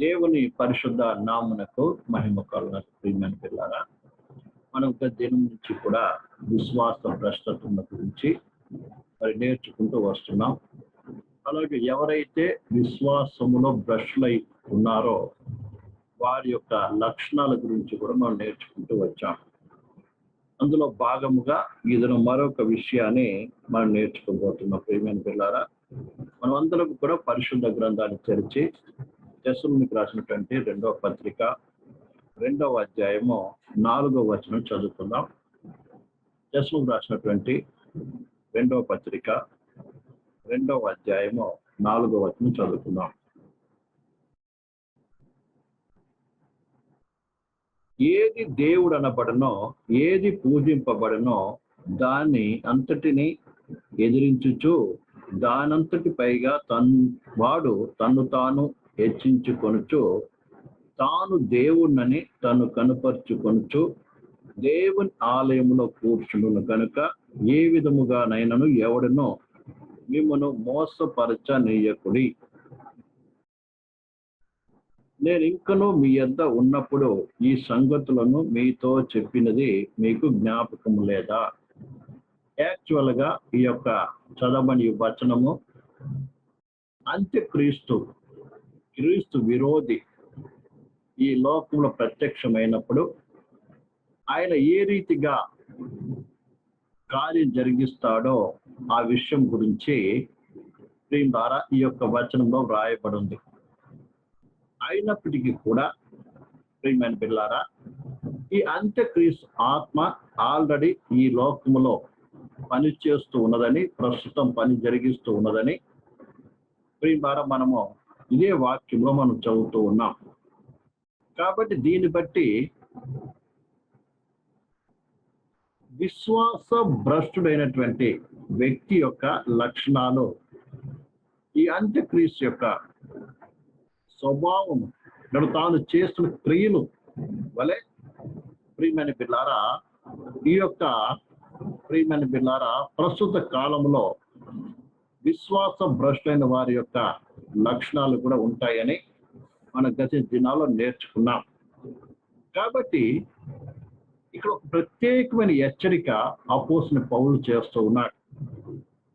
దేవుని పరిశుద్ధ నామునకు మహిమ కలుగున ప్రియమైన పిల్లారా మనం ఒక దినం నుంచి కూడా విశ్వాస భ్రష్టత్వం గురించి మరి నేర్చుకుంటూ వస్తున్నాం. అలాగే ఎవరైతే విశ్వాసములో భ్రష్లై ఉన్నారో వారి యొక్క లక్షణాల గురించి కూడా మనం నేర్చుకుంటూ వచ్చాం. అందులో భాగముగా ఇదను మరొక విషయాన్ని మనం నేర్చుకోబోతున్నాం ప్రియమైన పిల్లారా మనం అందరం కూడా పరిశుద్ధ గ్రంథాన్ని తెరిచి దశమునికి రాసినటువంటి రెండవ పత్రిక రెండవ అధ్యాయము నాలుగవ వచనం చదువుకుందాం. దశముకు రాసినటువంటి రెండవ పత్రిక రెండవ అధ్యాయము నాలుగవ వచనం చదువుకుందాం. ఏది దేవుడు అనబడనో ఏది పూజింపబడనో దాన్ని అంతటిని ఎదిరించుచు దానంతటి పైగా తన్ వాడు తన్ను తాను హెచ్చించుకొనుచు తాను దేవుణ్ణని తను కనుపరుచుకొనుచు దేవుని ఆలయంలో కూర్చును కనుక ఏ విధముగానైనను ఎవడనో మిమ్మను మోసపరచ నీయకుడి నేను ఇంకను మీ యొద్ద ఉన్నప్పుడు ఈ సంగతులను మీతో చెప్పినది మీకు జ్ఞాపకం లేదా? యాక్చువల్గా ఈ యొక్క చదవని వచనము అంత్యక్రీస్తు క్రీస్తు విరోధి ఈ లోకంలో ప్రత్యక్షమైనప్పుడు ఆయన ఏ రీతిగా కార్యం జరిగిస్తాడో ఆ విషయం గురించి దీని ద్వారా ఈ యొక్క వచనంలో వ్రాయబడింది. అయినప్పటికీ కూడా ప్రియమైన పిల్లారా ఈ అంత్యక్రీస్తు ఆత్మ ఆల్రెడీ ఈ లోకములో పని చేస్తూ ఉన్నదని ప్రస్తుతం పని జరిగిస్తూ ఉన్నదని ప్రియ ద్వారా మనము ఇదే వాక్యంలో మనం చదువుతూ ఉన్నాం. కాబట్టి దీన్ని బట్టి విశ్వాస భ్రష్టుడైనటువంటి వ్యక్తి యొక్క లక్షణాలు ఈ అంత్యక్రీస్తు యొక్క స్వభావం నేను తాను చేస్తున్న క్రియలు వలె ప్రియమైన బిల్లారా ఈ యొక్క ప్రియమైన బిల్లారా ప్రస్తుత కాలంలో విశ్వాస భ్రష్టులైన వారి యొక్క లక్షణాలు కూడా ఉంటాయని మన గత దినాల్లో నేర్చుకున్నాం. కాబట్టి ఇక్కడ ఒక ప్రత్యేకమైన హెచ్చరిక అపోసిన పౌలు చేస్తూ ఉన్నాడు.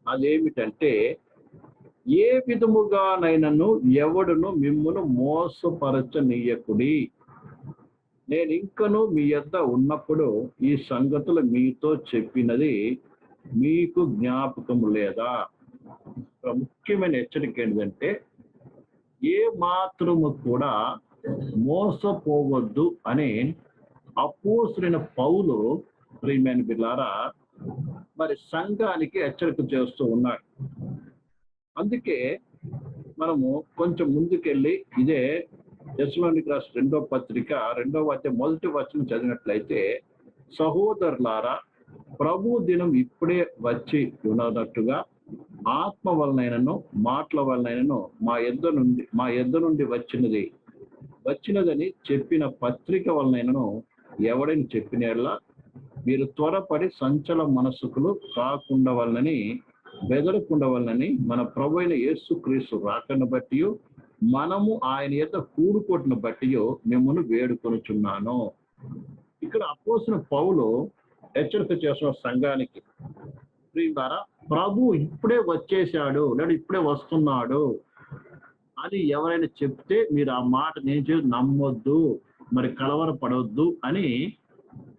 అదేమిటంటే ఏ విధముగానైనాను ఎవడును మిమ్మల్ని మోసపరచనీయకుడి? నేను ఇంకను మీ యొద్ద ఉన్నప్పుడు ఈ సంగతులు మీతో చెప్పినది మీకు జ్ఞాపకం లేదా? ముఖ్యమైన హెచ్చరిక ఏంటంటే ఏ మాత్రము కూడా మోసపోవద్దు అని అపోసరైన పౌలు ప్రియమైన బిల్లారా మరి సంఘానికి హెచ్చరిక చేస్తూ ఉన్నాడు. అందుకే మనము కొంచెం ముందుకెళ్ళి ఇదే యశ్వానికి రాష్ట్ర రెండో పత్రిక రెండో వచ్చే మొదటి వచనం చదివినట్లయితే సహోదరులారా ప్రభు దినం ఇప్పుడే వచ్చి ఉన్నట్టుగా ఆత్మ వలనైనను మాటల వలనైనను మా ఎద్ద నుండి మా ఎద్ద నుండి వచ్చినది. వచ్చినదని చెప్పిన పత్రిక వలనైనను ఎవడని చెప్పిన మీరు త్వరపడి సంచల మనసుకులు కాకుండా వలనని బెదరకుండా వలనని మన ప్రభు అయిన యేసు క్రీస్తు రాకను బట్టి మనము ఆయన యొక్క కూడుకోటును బట్టి మిమ్మల్ని వేడుకొనుచున్నాను. ఇక్కడ అపోసిన పౌలు హెచ్చరిక చేసిన సంఘానికి ద్వారా ప్రభు ఇప్పుడే వచ్చేసాడు లేదా ఇప్పుడే వస్తున్నాడు అని ఎవరైనా చెప్తే మీరు ఆ మాట నేను చేసి నమ్మొద్దు మరి కలవరపడవద్దు అని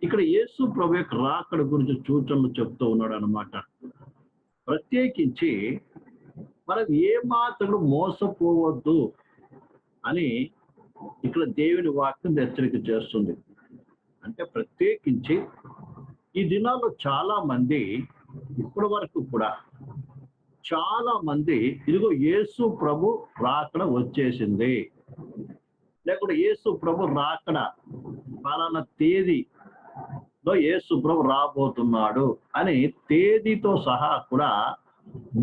ఇక్కడ యేసు ప్రభు యొక్క రాకడ గురించి సూచనలు చెప్తూ ఉన్నాడు అనమాట ప్రత్యేకించి మనం ఏ మాత్రం మోసపోవద్దు అని ఇక్కడ దేవుని వాక్యం హెచ్చరిక చేస్తుంది. అంటే ప్రత్యేకించి ఈ దినాల్లో చాలా మంది ఇప్పటి వరకు కూడా చాలా మంది ఇదిగో యేసు ప్రభు రాకడ వచ్చేసింది. లేకుంటే యేసు ప్రభు రాకడ పలానా తేదీలో యేసు ప్రభు రాబోతున్నాడు అని తేదీతో సహా కూడా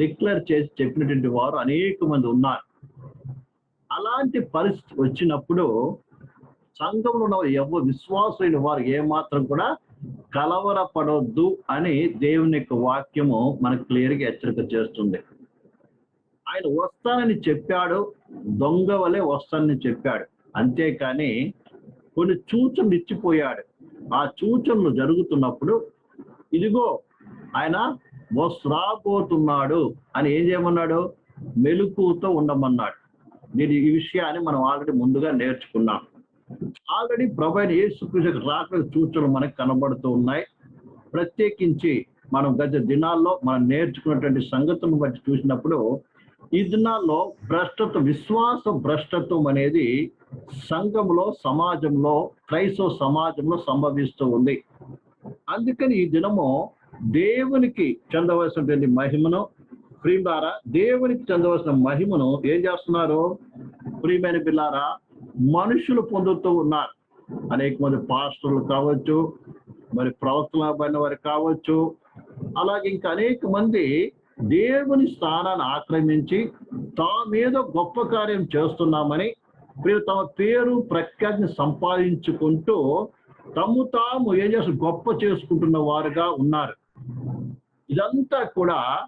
డిక్లేర్ చేసి చెప్పినటువంటి వారు అనేక మంది ఉన్నారు. అలాంటి పరిస్థితి వచ్చినప్పుడు సంఘంలో ఉన్న ఎవరు విశ్వాసులైన వారు ఏమాత్రం కూడా కలవరపడొద్దు అని దేవుని యొక్క వాక్యము మనకు క్లియర్గా హెచ్చరిక చేస్తుంది. ఆయన వస్తానని చెప్పాడు దొంగ వలె వస్తానని చెప్పాడు. అంతేకాని కొన్ని సూచనలు ఇచ్చిపోయాడు. ఆ సూచనలు జరుగుతున్నప్పుడు ఇదిగో ఆయన వస్ రాబోతున్నాడు అని ఏం చేయమన్నాడు? మెలుకుతో ఉండమన్నాడు. దీని ఈ విషయాన్ని మనం ఆల్రెడీ ముందుగా నేర్చుకున్నాం. ఆల్రెడీ ప్రభు అయిన యేసుక్రీస్తు రాకడ సూచనలు మనకు కనబడుతూ ఉన్నాయి. ప్రత్యేకించి మనం గత దినాల్లో మనం నేర్చుకున్నటువంటి సంగతులను బట్టి చూసినప్పుడు ఈ దినాల్లో భ్రష్టత్వం విశ్వాస భ్రష్టత్వం అనేది సంఘంలో సమాజంలో క్రైస్తవ సమాజంలో సంభవిస్తూ ఉంది. అందుకని ఈ దినము దేవునికి చెందవలసినటువంటి మహిమను ప్రియులారా దేవునికి చెందవలసిన మహిమను ఏం చేస్తున్నారు? ప్రియమైన పిల్లారా మనుషులు పొందుతూ ఉన్నారు. అనేక మంది పాస్టర్లు కావచ్చు మరి ప్రవక్తలబడిన వారు కావచ్చు అలాగే ఇంకా అనేక మంది దేవుని స్థానాన్ని ఆక్రమించి తామేదో గొప్ప కార్యం చేస్తున్నామని వీరు తమ పేరు ప్రఖ్యాతిని సంపాదించుకుంటూ తమ్ము తాము ఏం చేసి గొప్ప చేసుకుంటున్న వారుగా ఉన్నారు. ఇదంతా కూడా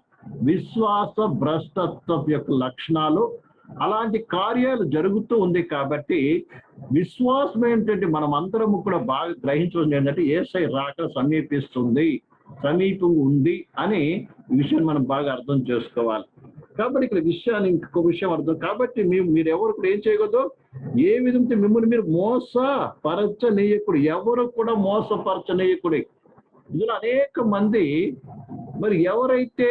విశ్వాస భ్రష్టత్వం యొక్క లక్షణాలు అలాంటి కార్యాలు జరుగుతూ ఉంది కాబట్టి విశ్వాసం ఏంటంటే మనం అందరము కూడా బాగా గ్రహించడం ఏంటంటే ఏసై రాక సమీపిస్తుంది సమీపం ఉంది అని ఈ విషయం మనం బాగా అర్థం చేసుకోవాలి. కాబట్టి ఇక్కడ విషయాన్ని ఇంకొక విషయం అర్థం కాబట్టి మేము మీరు ఎవరు కూడా ఏం చేయకూడదు ఏ విధంగా మిమ్మల్ని మీరు మోసపరచనీయకుడు ఎవరు కూడా మోసపరచనీయకుడి. ఇందులో అనేక మంది మరి ఎవరైతే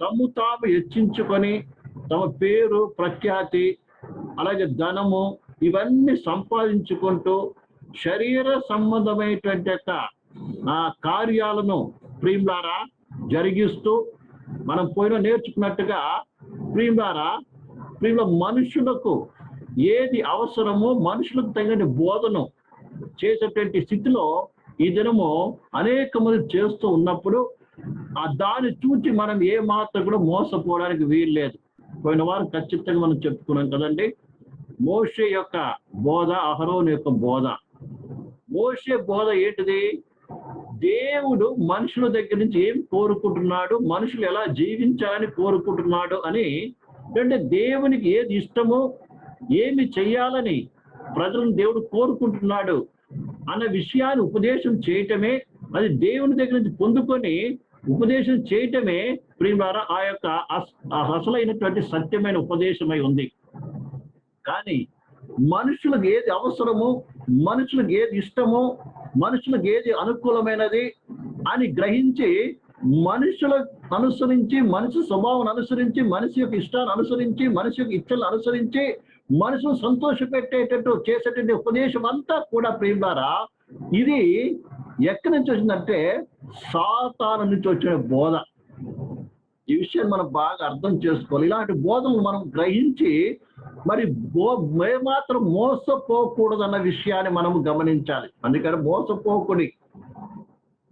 తమ్ము తాము హెచ్చించుకొని తమ పేరు ప్రఖ్యాతి అలాగే ధనము ఇవన్నీ సంపాదించుకుంటూ శరీర సంబంధమైనటువంటి యొక్క ఆ కార్యాలను ప్రియులారా జరిగిస్తూ మనం పోయిన నేర్చుకున్నట్టుగా ప్రియులారా ప్రియుల మనుషులకు ఏది అవసరమో మనుషులకు తగిన బోధను చేసేటువంటి స్థితిలో ఈ దినము అనేక మంది చేస్తూ ఉన్నప్పుడు ఆ దాన్ని చూచి మనం ఏ మాత్రం కూడా మోసపోవడానికి వీల్లేదు. పోయిన వారం ఖచ్చితంగా మనం చెప్పుకున్నాం కదండి. మోషే యొక్క బోధ అహరోన్ యొక్క బోధ. మోషే బోధ ఏంటిది? దేవుడు మనుషుల దగ్గర నుంచి ఏం కోరుకుంటున్నాడు? మనుషులు ఎలా జీవించాలని కోరుకుంటున్నాడు అని అంటే దేవునికి ఏది ఇష్టమో ఏమి చెయ్యాలని ప్రజలను దేవుడు కోరుకుంటున్నాడు అన్న విషయాన్ని ఉపదేశం చేయటమే అది దేవుని దగ్గర నుంచి పొందుకొని ఉపదేశం చేయటమే ప్రియులారా ఆ యొక్క అసలైనటువంటి సత్యమైన ఉపదేశమై ఉంది. కానీ మనుషులకు ఏది అవసరమో మనుషులకు ఏది ఇష్టమో మనుషులకు ఏది అనుకూలమైనది అని గ్రహించి మనుషుల అనుసరించి మనిషి స్వభావం అనుసరించి మనిషి యొక్క ఇష్టాన్ని అనుసరించి మనిషి యొక్క ఇచ్చలను అనుసరించి మనసును సంతోష పెట్టేటట్టు చేసేటువంటి ఉపదేశం అంతా కూడా ప్రియులారా ఇది ఎక్కడి నుంచి వచ్చిందంటే సాతాన నుంచి వచ్చిన బోధ. ఈ విషయాన్ని మనం బాగా అర్థం చేసుకోవాలి. ఇలాంటి బోధనలు మనం గ్రహించి మరి బో మాత్రం మోసపోకూడదన్న విషయాన్ని మనం గమనించాలి. అందుకని మోసపోకుని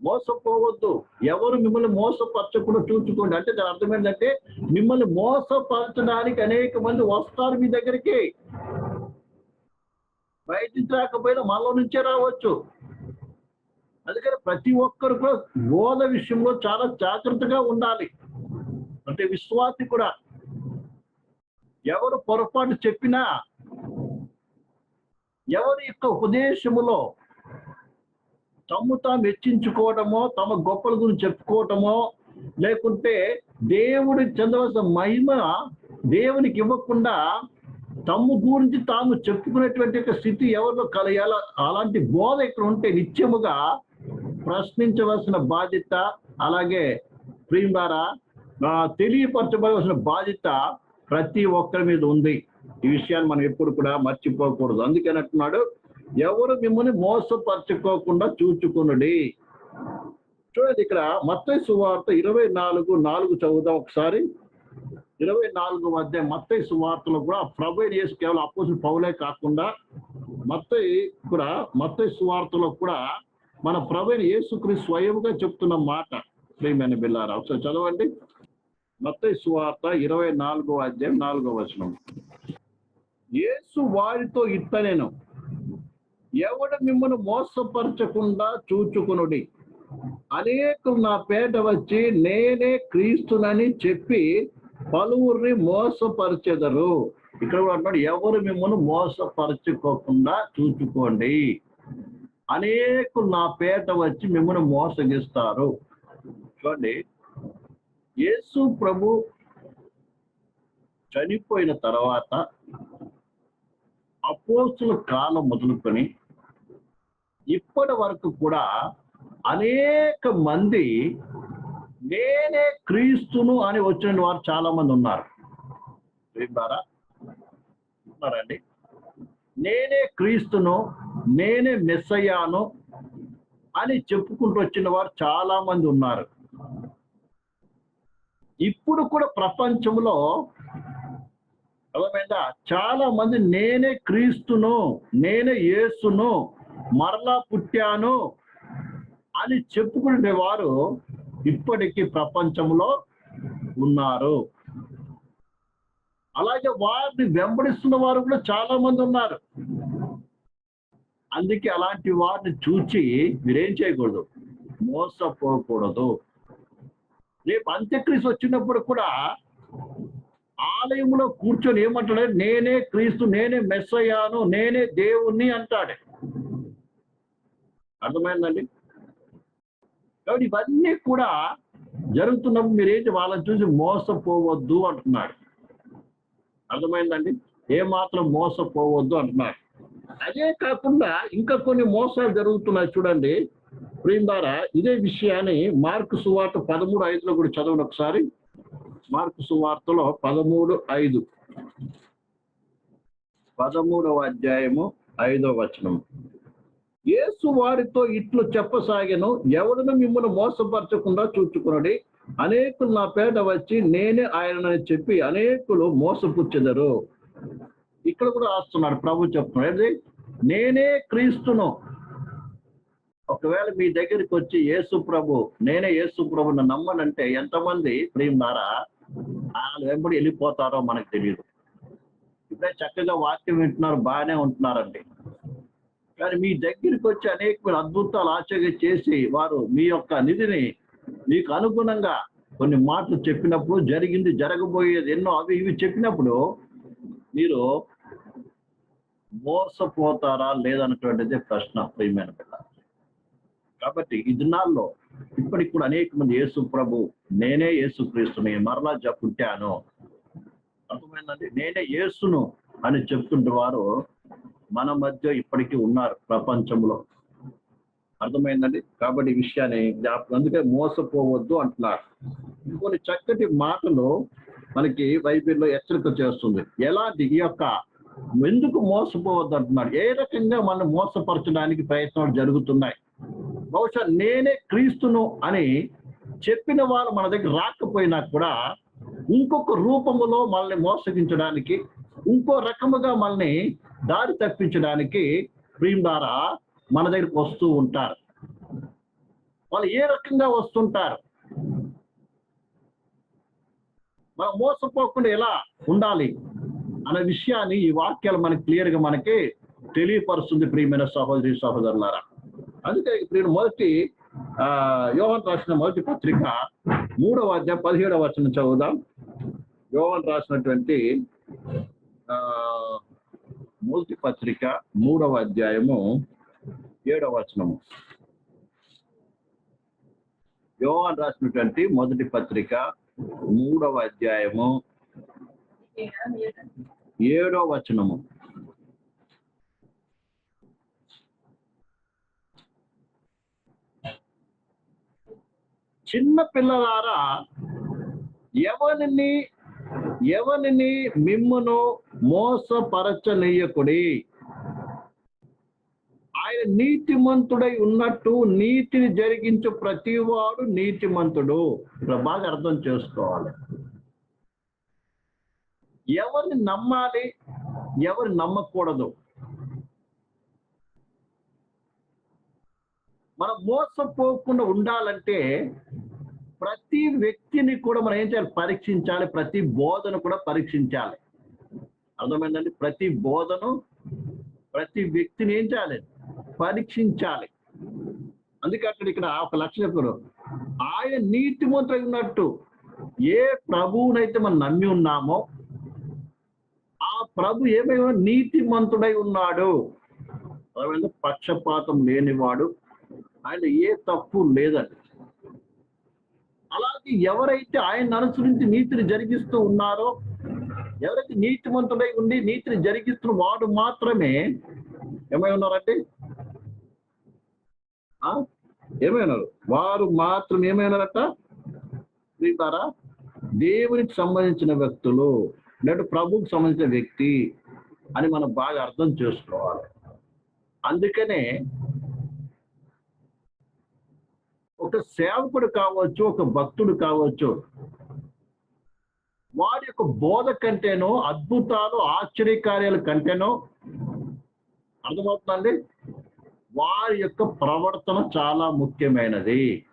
మోసపోవద్దు. ఎవరు మిమ్మల్ని మోసపరచకుండా చూసుకోండి. అంటే దాని అర్థం ఏంటంటే మిమ్మల్ని మోసపరచడానికి అనేక మంది వస్తారు మీ దగ్గరికి. బయటికి రాకపోయినా మనలో నుంచే రావచ్చు. అందుకని ప్రతి ఒక్కరు కూడా బోధ విషయంలో చాలా జాగ్రత్తగా ఉండాలి. అంటే విశ్వాసి కూడా. ఎవరు పొరపాటు చెప్పినా ఎవరి యొక్క ఉపదేశములో తమ్ము తాము హెచ్చించుకోవటమో తమ గొప్పల గురించి చెప్పుకోవటమో లేకుంటే దేవుడికి చెందవలసిన మహిమ దేవునికి ఇవ్వకుండా తమ్ము గురించి తాము చెప్పుకునేటువంటి యొక్క స్థితి ఎవరిలో కలగాల అలాంటి బోధ ఇక్కడ ఉంటే నిత్యముగా ప్రశ్నించవలసిన బాధ్యత అలాగే ప్రియులారా ద్వారా తెలియపరచబడవలసిన బాధ్యత ప్రతి ఒక్కరి మీద ఉంది. ఈ విషయాన్ని మనం ఎప్పుడు కూడా మర్చిపోకూడదు. అందుకని అంటున్నాడు ఎవరు మిమ్మల్ని మోసపరచుకోకుండా చూచుకునుడి. చూడండి ఇక్కడ మత్తై సువార్త ఇరవై నాలుగు నాలుగు చదువుదాం ఒకసారి. ఇరవై నాలుగు మధ్య మత్తై సువార్తలో కూడా ప్రభు చేసి కేవలం అపోజిట్ పౌలే కాకుండా మత్తై కూడా మత్తై సువార్తలో కూడా మన ప్రభు యేసుక్రీ స్వయంగా చెప్తున్న మాట. ప్రేమైన బిల్లారా ఒకసారి చదవండి. మత్తయి సువార్త ఇరవై నాలుగో అధ్యాయం నాలుగో వచనం. యేసు వారితో ఇట్టనేను ఎవడ మిమ్మల్ని మోసపరచకుండా చూచుకునుడి. అనేకులు నా పేట వచ్చి నేనే క్రీస్తునని చెప్పి పలువురిని మోసపరిచెదరు. ఇక్కడ కూడా అంటున్నాడు ఎవరు మిమ్మల్ని మోసపరచుకోకుండా చూచుకోండి. అనేకులు నా పేట వచ్చి మిమ్మల్ని మోసగిస్తారు. చూడండి. యేసు ప్రభు చనిపోయిన తర్వాత అపోస్తుల కాలం మొదలుకొని ఇప్పటి వరకు కూడా అనేక మంది నేనే క్రీస్తును అని వచ్చిన వారు చాలా మంది ఉన్నారు విన్నారా ఉన్నారండి నేనే క్రీస్తును నేనే మెస్సయ్యాను అని చెప్పుకుంటూ వచ్చిన వారు చాలా మంది ఉన్నారు. ఇప్పుడు కూడా ప్రపంచంలో అర్థమైందా? చాలా మంది నేనే క్రీస్తును నేనే యేసును మరలా పుట్టాను అని చెప్పుకునే వారు ఇప్పటికీ ప్రపంచంలో ఉన్నారు. అలాగే వారిని వెంబడిస్తున్న వారు కూడా చాలా మంది ఉన్నారు. అందుకే అలాంటి వారిని చూచి మీరేం చేయకూడదు. మోసపోకూడదు. రేపు అంత్యక్రీస్తు వచ్చినప్పుడు కూడా ఆలయంలో కూర్చొని ఏమంటాడు? నేనే క్రీస్తు నేనే మెస్ అయ్యాను నేనే దేవుణ్ణి అంటాడు. అర్థమైందండి? కాబట్టి ఇవన్నీ కూడా జరుగుతున్నప్పుడు మీరేంటి? వాళ్ళని చూసి మోసపోవద్దు అంటున్నాడు. అర్థమైందండి? ఏమాత్రం మోసపోవద్దు అంటున్నారు అదే కాకుండా ఇంకా కొన్ని మోసాలు జరుగుతున్నాయి చూడండి. ప్రియందారా ఇదే విషయాన్ని మార్కు సువార్త పదమూడు ఐదులో కూడా చదవండి ఒకసారి. మార్కు సువార్తలో పదమూడు ఐదు. పదమూడవ అధ్యాయము ఐదో వచనం యేసు వారితో ఇట్లు చెప్పసాగాను ఎవడను మిమ్మల్ని మోసపరచకుండా చూచుకున్నది అనేకులు నా పేట వచ్చి నేనే ఆయనని చెప్పి అనేకులు మోసపుచ్చెదరు. ఇక్కడ కూడా రాస్తున్నాడు ప్రభు చెప్తున్నాడు ఏంటి? నేనే క్రీస్తును. ఒకవేళ మీ దగ్గరికి వచ్చి యేసు ప్రభు నేనే యేసు ప్రభును నమ్మనంటే ఎంతమంది ప్రియులారా వాళ్ళు వెంబడి వెళ్ళిపోతారో మనకు తెలియదు ఇప్పుడే చక్కగా వాక్యం వింటున్నారు బాగానే ఉంటున్నారండి. కానీ మీ దగ్గరికి వచ్చి అనేకమైన అద్భుతాలు ఆచరణ చేసి వారు మీ యొక్క నిధిని మీకు అనుగుణంగా కొన్ని మాటలు చెప్పినప్పుడు జరిగింది జరగబోయేది ఎన్నో అవి ఇవి చెప్పినప్పుడు మీరు మోసపోతారా లేదన్నటువంటిది ప్రశ్న ప్రియమైన పిల్ల కాబట్టి ఈ దినాల్లో ఇప్పటికి కూడా అనేక మంది యేసు ప్రభు నేనే యేసు క్రీస్తుని మరలా చెప్పుంటాను అర్థమైందండి? నేనే యేసును అని చెప్తుంటే వారు మన మధ్య ఇప్పటికీ ఉన్నారు ప్రపంచంలో. అర్థమైందండి? కాబట్టి ఈ విషయాన్ని జ్ఞాపకం. అందుకే మోసపోవద్దు అంటున్నారు. కొన్ని చక్కటి మాటలు మనకి బైబిల్లో హెచ్చరిక చేస్తుంది. ఎలాంటి ఈ యొక్క ఎందుకు మోసపోవద్దు అంటున్నాడు ఏ రకంగా మనం మోసపరచడానికి ప్రయత్నాలు జరుగుతున్నాయి? బహుశా నేనే క్రీస్తును అని చెప్పిన వాళ్ళు మన దగ్గర రాకపోయినా కూడా ఇంకొక రూపములో మనల్ని మోసగించడానికి ఇంకో రకముగా మనల్ని దారి తప్పించడానికి ప్రియం ద్వారా మన దగ్గరికి వస్తూ ఉంటారు. వాళ్ళు ఏ రకంగా వస్తుంటారు? మనం మోసపోకుండా ఎలా ఉండాలి? అనే విషయాన్ని ఈ వాక్యాలు మనకి క్లియర్గా మనకి తెలియపరుస్తుంది ప్రియమైన సహోదరి సహోదరులారా. అందుకే ఇప్పుడు మొదటి ఆ యోహన్ రాసిన మొదటి పత్రిక మూడవ అధ్యాయం పదిహేడవ వచనం చదువుదాం. యోహన్ రాసినటువంటి ఆ మొదటి పత్రిక మూడవ అధ్యాయము ఏడవ వచనము. యోహన్ రాసినటువంటి మొదటి పత్రిక మూడవ అధ్యాయము ఏడో వచనము. చిన్న పిల్లలారా ఎవరిని ఎవరిని మిమ్మును మోసపరచనీయకుడి? ఆయన నీతిమంతుడై ఉన్నట్టు నీతిని జరిగించు ప్రతివాడు నీతిమంతుడు. ఇక్కడ బాగా అర్థం చేసుకోవాలి. ఎవరిని నమ్మాలి ఎవరు నమ్మకూడదు. మనం మోసపోకుండా ఉండాలంటే ప్రతి వ్యక్తిని కూడా మనం ఏం చేయాలి? పరీక్షించాలి. ప్రతి బోధన కూడా పరీక్షించాలి. అర్థమైందండి? ప్రతి బోధను ప్రతి వ్యక్తిని ఏం చేయాలి? పరీక్షించాలి. అందుకే అక్కడ ఇక్కడ ఒక లక్ష చెప్పారు ఆయన నీతిమంతుడు ఉన్నట్టు ఏ ప్రభువునైతే మనం నమ్మి ఉన్నామో ప్రభు ఏమైనా నీతిమంతుడై ఉన్నాడు. పక్షపాతం లేనివాడు. ఆయన ఏ తప్పు లేదండి. అలాగే ఎవరైతే ఆయన అనుసరించి నీతిని జరిగిస్తూ ఉన్నారో ఎవరైతే నీతిమంతుడై ఉండి నీతిని జరిగిస్తున్న వాడు మాత్రమే ఏమై ఉన్నారంటే ఆ? వారు మాత్రం ఏమైనారట ఉన్నారట? దేవునికి సంబంధించిన వ్యక్తులు. లేదా ప్రభువుకు సంబంధించిన వ్యక్తి అని మనం బాగా అర్థం చేసుకోవాలి. అందుకనే ఒక సేవకుడు కావచ్చు ఒక భక్తుడు కావచ్చు వారి యొక్క బోధ కంటేనో అద్భుతాలు ఆశ్చర్యకార్యాల కంటేనో అర్థమవుతుందండి? వారి యొక్క ప్రవర్తన చాలా ముఖ్యమైనది.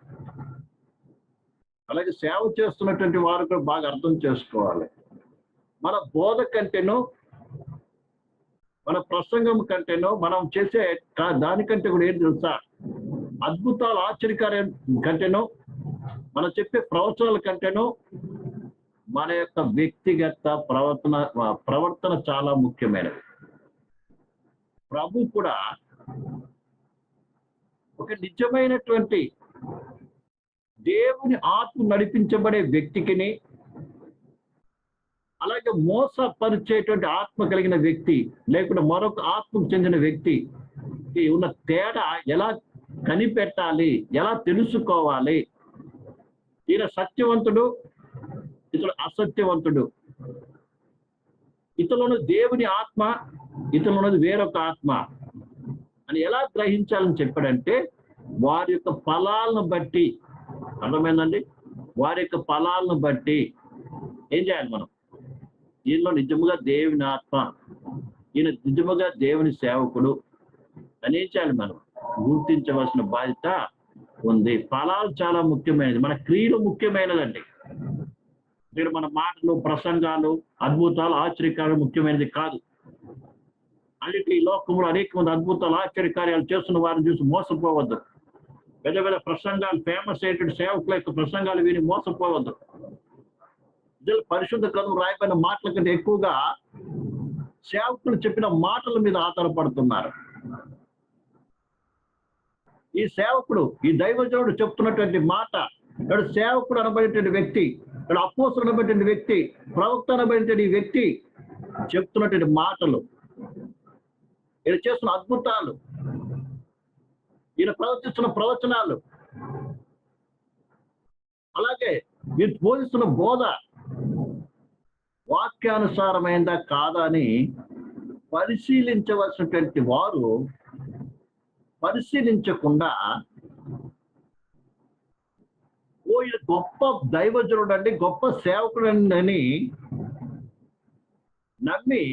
అలాగే సేవ చేస్తున్నటువంటి వారు కూడా బాగా అర్థం చేసుకోవాలి. మన బోధ కంటేనో మన ప్రసంగం కంటేనో మనం చేసే దానికంటే కూడా ఏం తెలుసా? అద్భుతాలు ఆశ్చర్యకార్యం కంటేనో మనం చెప్పే ప్రవచనాల కంటేనో మన యొక్క వ్యక్తిగత ప్రవర్తన ప్రవర్తన చాలా ముఖ్యమైనది. ప్రభు కూడా ఒక నిజమైనటువంటి దేవుని ఆత్మ నడిపించబడే వ్యక్తికిని అలాగే మోసపరిచేటువంటి ఆత్మ కలిగిన వ్యక్తి లేకుంటే మరొక ఆత్మకు చెందిన వ్యక్తి ఉన్న తేడా ఎలా కనిపెట్టాలి? ఎలా తెలుసుకోవాలి? ఈయన సత్యవంతుడు ఇతడు అసత్యవంతుడు. ఇతరులను దేవుని ఆత్మ ఇతరులను వేరొక ఆత్మ. అని ఎలా గ్రహించాలని చెప్పాడంటే వారి యొక్క ఫలాలను బట్టి. అర్థమైందండి? వారి యొక్క ఫలాలను బట్టి. ఏం చేయాలి మనం? ఈయనలో నిజముగా దేవుని ఆత్మ ఈయన నిజముగా దేవుని సేవకుడు అనేచాలి మనం. గుర్తించవలసిన బాధ్యత ఉంది. ఫలాలు చాలా ముఖ్యమైనది. మన క్రియలు ముఖ్యమైనదండి. ఇక్కడ మన మాటలు ప్రసంగాలు అద్భుతాలు ఆశ్చర్యకాలు ముఖ్యమైనది కాదు. అన్నిటి ఈ లోకంలో అనేక మంది అద్భుతాలు ఆశ్చర్యకార్యాలు చేస్తున్న వారిని చూసి మోసపోవద్దు. పెద్ద పెద్ద ప్రసంగాలు ఫేమస్ అయ్యేటువంటి సేవకుల యొక్క ప్రసంగాలు విని మోసపోవద్దు. పరిశుద్ధ గ్రంథం రాయబడిన మాటల కంటే ఎక్కువగా సేవకులు చెప్పిన మాటల మీద ఆధారపడుతున్నారు. ఈ సేవకుడు ఈ దైవజనుడు చెప్తున్నటువంటి మాట ఇక్కడ సేవకుడు అనబడేటువంటి వ్యక్తి ఇక్కడ అపోసుడు అనబడేటువంటి వ్యక్తి ప్రవక్త అనబడేటువంటి వ్యక్తి చెప్తున్నటువంటి మాటలు. ఈయన చేస్తున్న అద్భుతాలు. ఈయన ప్రవర్తిస్తున్న ప్రవచనాలు. అలాగే మీరు బోధిస్తున్న బోధ. వాక్యానుసారమైందా కాదా అని పరిశీలించవలసినటువంటి వారు పరిశీలించకుండా ఓ గొప్ప దైవజనుడు అండి గొప్ప సేవకుడు అని నమ్మి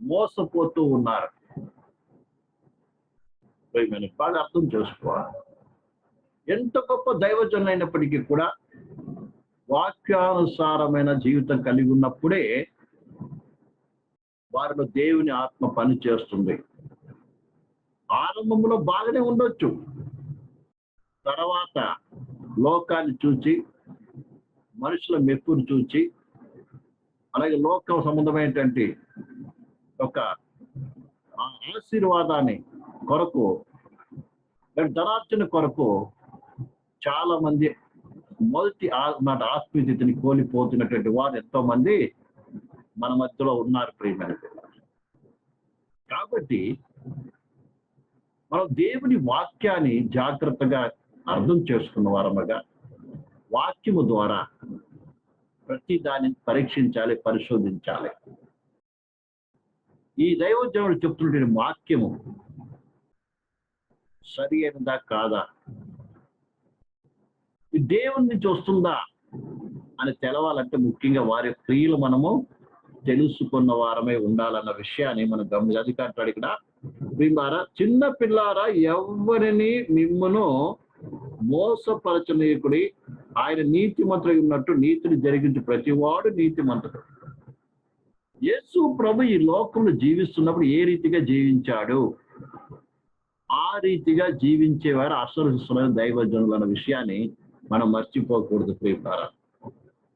మోసపోతూ ఉన్నారు. వాళ్ళు బాగా అర్థం చేసుకోవాలి. ఎంత గొప్ప దైవజనులైనప్పటికీ అయినప్పటికీ కూడా వాక్యానుసారమైన జీవితం కలిగి ఉన్నప్పుడే వారిలో దేవుని ఆత్మ పని చేస్తుంది. ఆరంభంలో బాగానే ఉండొచ్చు. తర్వాత లోకాన్ని చూచి మనుషుల మెప్పును చూచి అలాగే లోక సంబంధమైనటువంటి ఒక ఆ ఆశీర్వాదాన్ని కొరకు లేదా ధనార్జన కొరకు చాలా మంది మొదటి ఆ- మాట ఆత్మీయతని కోల్పోతున్నటువంటి వారు ఎంతో మంది మన మధ్యలో ఉన్నారు ప్రియమైన కాబట్టి మనం దేవుని వాక్యాన్ని జాగ్రత్తగా అర్థం చేసుకున్న వారముగా వాక్యము ద్వారా ప్రతి దానిని పరీక్షించాలి పరిశోధించాలి. ఈ దైవజనుడు చెప్తున్నటువంటి వాక్యము సరి అయినదా కాదా? దేవుని నుంచి వస్తుందా అని తెలవాలంటే ముఖ్యంగా వారి క్రియలు మనము తెలుసుకున్న వారమే ఉండాలన్న విషయాన్ని మనం గమని అధికారులు అంటాడు ఇక్కడ. ప్రియులారా చిన్న పిల్లారా ఎవరిని మిమ్మను మోసపరచనీయకుడి ఆయన నీతి మంత్రి ఉన్నట్టు నీతిని జరిగించి ప్రతివాడు నీతి మంత్రుడు యేసు ప్రభు ఈ లోకంలో జీవిస్తున్నప్పుడు ఏ రీతిగా జీవించాడు? ఆ రీతిగా జీవించేవారు అసలు దైవజనులు అన్న విషయాన్ని మనం మర్చిపోకూడదు ప్రియులారా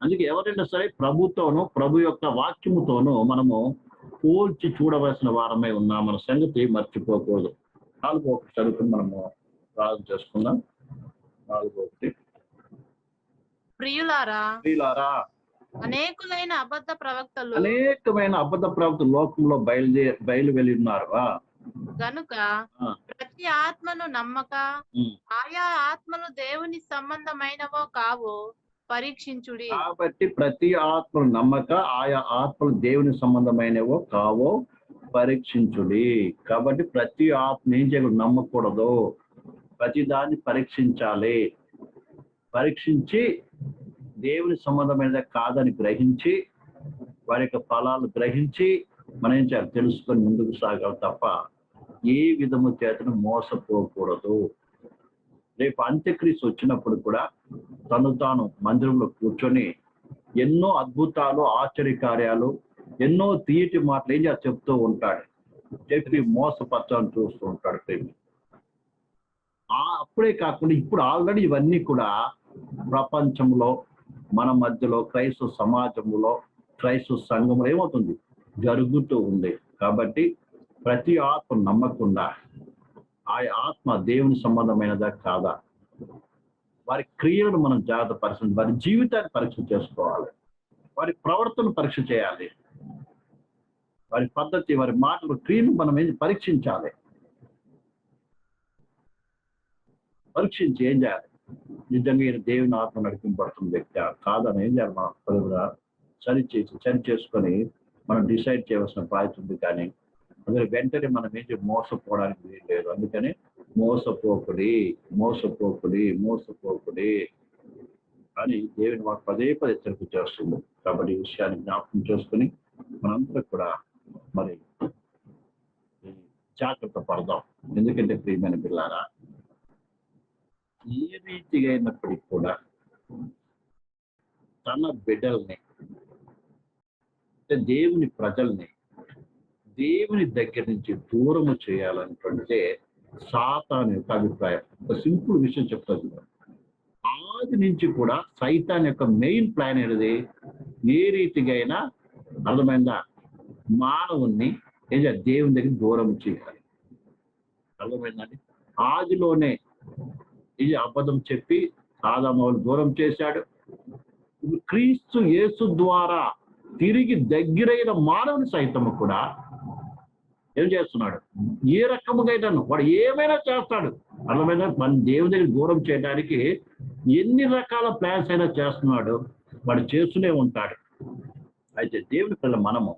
అందుకే ఎవరైనా సరే ప్రభుతోనూ ప్రభు యొక్క వాక్యముతోనూ మనము పోల్చి చూడవలసిన వారమై ఉన్నాం మన సంగతి మర్చిపోకూడదు. నాలుగో ఒకటి చదువుకుని మనము ప్రార్థన చేసుకుందాం. నాలుగో ఒకటి. ప్రియులారా ప్రియులారా. అనేకులైన అబద్ధ ప్రవక్తలు అనేకమైన అబద్ధ ప్రవక్త లోకంలో బయలుదే బయలు వెళ్ళి ఉన్నారు గనుక. ప్రతి ఆత్మను నమ్మక. ఆయా ఆత్మలు దేవుని సంబంధమైనవో కావో పరీక్షించుడి. కాబట్టి ప్రతి ఆత్మను నమ్మక ఆయా ఆత్మలు దేవుని సంబంధమైనవో కావో పరీక్షించుడి. కాబట్టి ప్రతి ఆత్మ ఏం చేయకూడదు నమ్మకూడదు. ప్రతి దాన్ని పరీక్షించాలి. పరీక్షించి దేవుని సంబంధమైనది కాదని గ్రహించి వారి యొక్క ఫలాలు గ్రహించి మనం ఏం చేయాలి? తెలుసుకొని ముందుకు సాగాలి తప్ప ఏ విధము చేతను మోసపోకూడదు. రేపు అంత్యక్రీస్తు వచ్చినప్పుడు కూడా తను తాను మందిరంలో కూర్చొని ఎన్నో అద్భుతాలు ఆశ్చర్య కార్యాలు ఎన్నో తీయటి మాటలు ఏం చేసి చెప్తూ ఉంటాడు. చెప్పి మోసపరచాలని చూస్తూ ఉంటాడు ప్రేమి. ఆ అప్పుడే కాకుండా ఇప్పుడు ఆల్రెడీ ఇవన్నీ కూడా ప్రపంచంలో మన మధ్యలో క్రైస్తవ సమాజంలో క్రైస్తవ సంఘంలో ఏమవుతుంది? జరుగుతూ ఉంది. కాబట్టి ప్రతి ఆత్మ నమ్మకుండా ఆ ఆత్మ దేవుని సంబంధమైనదా కాదా? వారి క్రియలను మనం జాగ్రత్త పరిశీలి వారి జీవితాన్ని పరీక్ష చేసుకోవాలి. వారి ప్రవర్తన పరీక్ష చేయాలి. వారి పద్ధతి వారి మాటలు క్రియను మనం ఏది పరీక్షించాలి? పరీక్షించి ఏం చేయాలి? నిజంగా ఈయన దేవుని ఆత్మ నడిపింపడుతున్న వ్యక్తి కాదని ఏం చేయాలి మనం? పలువురా సరి చేసి సరి చేసుకొని మనం డిసైడ్ చేయవలసిన బాధ్యత ఉంది కానీ అందులో వెంటనే మనం ఏం మోసపోవడానికి లేదు. అందుకని మోసపోకుడి మోసపోకుడి మోసపోకుడి అని దేవుని మాకు పదే పదే హెచ్చరిక చేస్తుంది. కాబట్టి ఈ విషయాన్ని జ్ఞాపకం చేసుకుని మనందరూ కూడా మరి జాగ్రత్త పడదాం. ఎందుకంటే ప్రియమైన పిల్లారా ఏ రీతిగా అయినప్పటికీ కూడా తన బిడ్డల్ని అంటే దేవుని ప్రజల్ని దేవుని దగ్గర నుంచి దూరము చేయాలనుకుంటే సాతాన్ యొక్క అభిప్రాయం. ఒక సింపుల్ విషయం చెప్తాను ఆది నుంచి కూడా సైతాన్ యొక్క మెయిన్ ప్లాన్ ఏంటిది ఏ రీతిగా అయినా అర్థమైందా మానవుణ్ణి ఏజా దేవుని దగ్గర దూరం చేయాలి. అర్థమైందండి ఆదిలోనే ఇది అబద్ధం చెప్పి ఆదామవులు దూరం చేశాడు. క్రీస్తు యేసు ద్వారా తిరిగి దగ్గరైన మానవుని సైతము కూడా ఏం చేస్తున్నాడు? ఏ రకముగా అయినా వాడు ఏమైనా చేస్తాడు. అర్థమైన మన దేవుని దగ్గర దూరం చేయడానికి ఎన్ని రకాల ప్లాన్స్ అయినా చేస్తున్నాడు వాడు చేస్తూనే ఉంటాడు. అయితే దేవుని పిల్ల మనము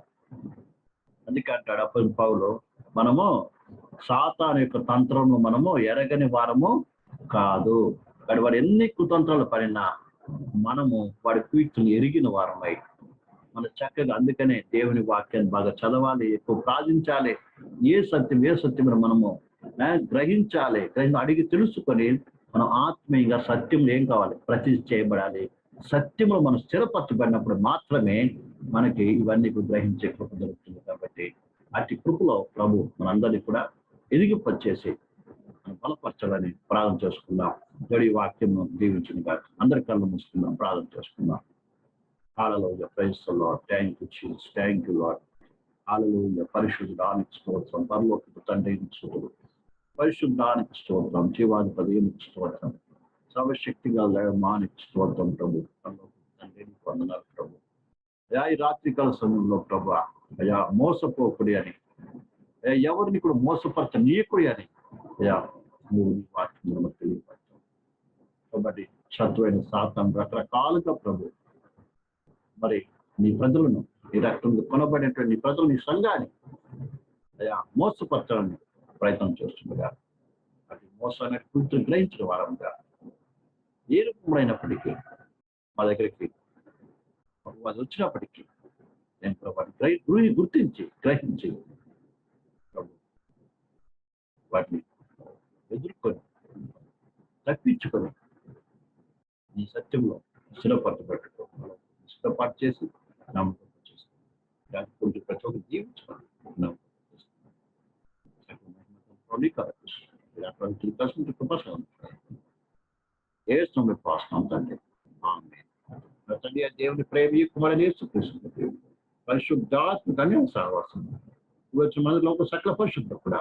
అందుకే అంటాడు అప్పుడు పౌలు మనము సాతాను యొక్క తంత్రము మనము ఎరగని వారము కాదు. వాడు వాడు ఎన్ని కుతంత్రాలు పడినా మనము వాడి కీర్తిని ఎరిగిన వారమై మన చక్కగా అందుకనే దేవుని వాక్యాన్ని బాగా చదవాలి ఎక్కువ ప్రార్థించాలి. ఏ సత్యం ఏ సత్యం మనము గ్రహించాలి. గ్రహి అడిగి తెలుసుకొని మనం ఆత్మీయంగా సత్యంలో ఏం కావాలి? ప్రతి చేయబడాలి. సత్యంలో మనం స్థిరపరచబడినప్పుడు మాత్రమే మనకి ఇవన్నీ గ్రహించే కృప దొరుకుతుంది కాబట్టి అట్టి కృపలో ప్రభు మనందరినీ కూడా ఎదిగిపచ్చేసి మనం బలపరచాలని ప్రార్థన చేసుకుందాం. గడి వాక్యం దీవించిన కాదు అందరి కళ్ళు మూసుకుందాం ప్రార్థన చేసుకుందాం. హాలలోయ ప్రైస్లో thank you Jesus thank you Lord hallelujah పరిశుద్ధానికి స్తోత్రం. పరలోకి తండ్రి స్తోత్రం. పరిశుద్ధానికి స్తోత్రం. జీవాధిపతి స్తోత్రం. సర్వశక్తిగా మానికి స్తోత్రం ప్రభు. పరలోకపు తండ్రి ప్రభు. అయా ఈ రాత్రికాల సమయంలో ప్రభు అయా మోసపోకుడి అని. ఎవరిని కూడా మోసపరచ నీకుడి అని. అయా నువ్వు నీ వాక్యం మనకు కాబట్టి శత్రువైన సాతం రకరకాలుగా ప్రభు మరి నీ ప్రజలను నీ రక్తంలో కొనబడినటువంటి నీ ప్రజలు నీ సంఘాన్ని అయా మోసపరచడానికి ప్రయత్నం చేస్తుండగా అది మోసాన్ని కూర్చొని గ్రహించిన వారంగా ఏ రూపమైనప్పటికీ మా దగ్గరికి అది వచ్చినప్పటికీ నేను వాటిని గ్రహి గురి- గుర్తించి గ్రహించి వాటిని ఎదుర్కొని తప్పించుకొని ఈ సత్యంలో స్థిరపరచబెట్టుకో స్థిరపాటు చేసి నమ్మకం చేసి దాని కొంచెం ప్రతి ఒక్క జీవించుకోవాలి నమ్మకం చేసి. ఏ సమయంలో పాస్తున్నాం తండ్రి తండ్రి ఆ దేవుని ప్రేమ కుమారుని యేసుక్రీస్తు పరిశుద్ధాత్మ ధన్యం సహవాసం వచ్చిన మంది లోపల సకల పరిశుద్ధ కూడా